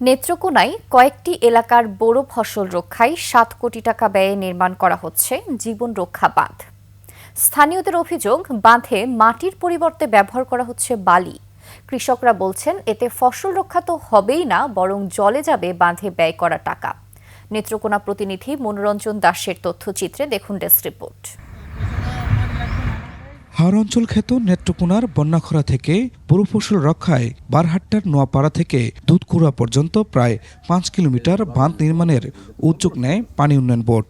নেত্রকোনায় কয়েকটি এলাকার বোরো ফসল রক্ষায় সাত কোটি টাকা ব্যয়ে নির্মাণ করা হচ্ছে জীবন রক্ষা বাঁধ। স্থানীয়দের অভিযোগ, বাঁধে মাটির পরিবর্তে ব্যবহার করা হচ্ছে বালি। কৃষকরা বলছেন, এতে ফসল রক্ষা তো হবেই না, বরং জলে যাবে বাঁধে ব্যয় করা টাকা। নেত্রকোনা প্রতিনিধি মনোরঞ্জন দাসের তথ্যচিত্রে দেখুন ডেস্ক রিপোর্ট। হাওড় অঞ্চল খ্যাত নেত্রকোনার বন্যাখরা থেকে পুরো ফসল রক্ষায় বারহাট্টার নোয়াপাড়া থেকে দুধকুড়া পর্যন্ত প্রায় পাঁচ কিলোমিটার বাঁধ নির্মাণের উদ্যোগ নেয় পানি উন্নয়ন বোর্ড।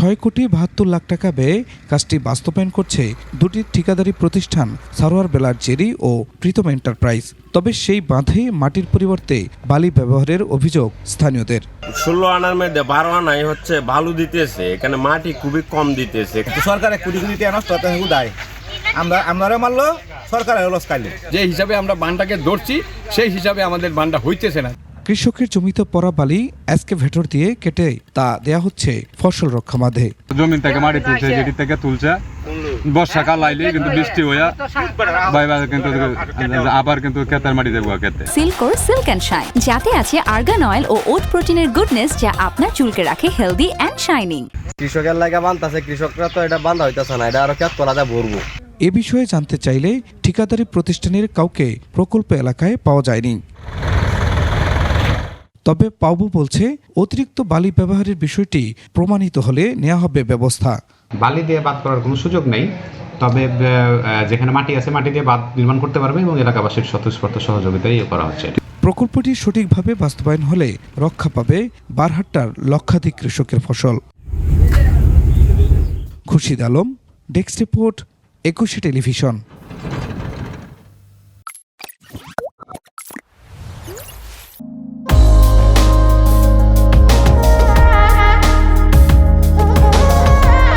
ছয় কোটি বাহাত্তর লাখ টাকা ব্যয়ে কাজটি বাস্তবায়ন করছে দুটি ঠিকাদারি প্রতিষ্ঠান সারোয়ার বেলার জেরি ও প্রীতম এন্টারপ্রাইজ। তবে সেই বাঁধে মাটির পরিবর্তে বালি ব্যবহারের অভিযোগ স্থানীয়দের। ষোলো আনার মধ্যে বারো আনাই হচ্ছে বালু দিতেছে এখানে মাটি খুবই কম দিতেছে। সরকারে কুড়ি টাকা নষ্ট উদায়। আমরা আমরা মারলো সরকারের লস কাইলে যে হিসাবে আমরা বানটাকে ধরছি সেই হিসাবে আমাদের বানটা হইতেছে না। কৃষকের জমিতে পড়া বালি এসকেভেটর দিয়ে কেটে তা দেয়া হচ্ছে ফসল রক্ষা বাঁধে জমিন থেকে মাটি তুলছে যেটি থেকে তুলছে। বর্ষাকাল আইলে কিন্তু বৃষ্টি হইয়া বাইবার কিন্তু আবার কিন্তু ক্ষেতের মাটি দেবো ক্ষেতে। সিল্কোর সিল্ক অ্যান্ড শাইন যাতে আছে আর্গান অয়েল ও ওট প্রোটিনের গুডনেস যা আপনার চুলকে রাখে হেলদি অ্যান্ড শাইনিং কৃষকের লাগে বানতাছে কৃষকরা তো এটা বান্ধা হইতাছে না এটা আরও কেত তোলাতে ভরবো। এ বিষয়ে জানতে চাইলে ঠিকাদারি প্রতিষ্ঠানের কাউকে প্রকল্প এলাকায় পাওয়া যায়নি। তবে পাবু বলছে অতিরিক্ত বালি ব্যবহারের বিষয়টি প্রমাণিত হলে নেওয়া হবে ব্যবস্থা। বালি দিয়ে বাদ করার কোনো সুযোগ নেই তবে যেখানে মাটি আছে মাটি দিয়ে বাঁধ নির্মাণ করতে পারবে এবং এলাকাবাসীর স্বতঃস্ফূর্ত সহযোগিতাই করা হচ্ছে। প্রকল্পটি সঠিকভাবে বাস্তবায়ন হলে রক্ষা পাবে বারহাট্টার লক্ষাধিক কৃষকের ফসল। Khurshid Alam desk report Ekushey television.